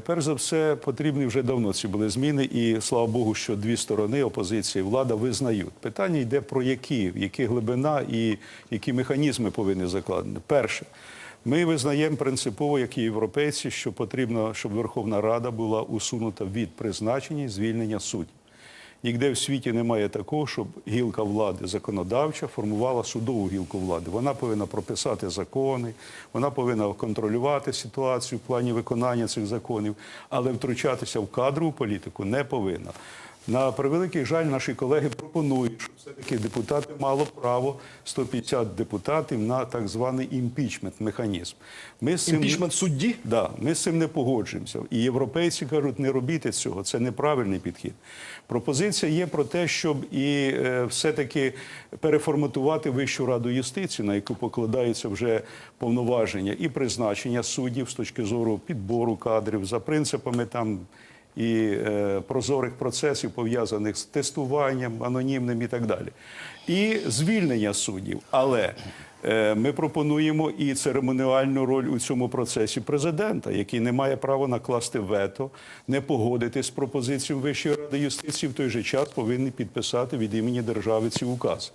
Перш за все, потрібні вже давно ці були зміни, і слава Богу, що дві сторони опозиції влада визнають. Питання йде про які, які глибина і які механізми повинні закладені. Перше, ми визнаємо принципово, як і європейці, що потрібно, щоб Верховна Рада була усунута від призначення і звільнення суддів. Ніде в світі немає такого, щоб гілка влади законодавча формувала судову гілку влади. Вона повинна прописати закони, вона повинна контролювати ситуацію в плані виконання цих законів, але втручатися в кадрову політику не повинна. На превеликий жаль, наші колеги пропонують, щоб все-таки депутати мало право 150 депутатів на так званий імпічмент механізм. Ми з цим Імпічмент судді? Да, ми з цим не погоджуємося. І європейці кажуть, не робіть цього, це неправильний підхід. Пропозиція є про те, щоб і е, все-таки переформатувати Вищу раду юстиції, на яку покладаються вже повноваження і призначення суддів з точки зору підбору кадрів за принципами там. І е, прозорих процесів пов'язаних з тестуванням анонімним і так далі, і звільнення суддів. Але Е, Ми пропонуємо і церемоніальну роль у цьому процесі президента, який не має права накласти вето, не погодитись з пропозицією Вищої ради юстиції, в той же час повинен підписати від імені держави ці укази.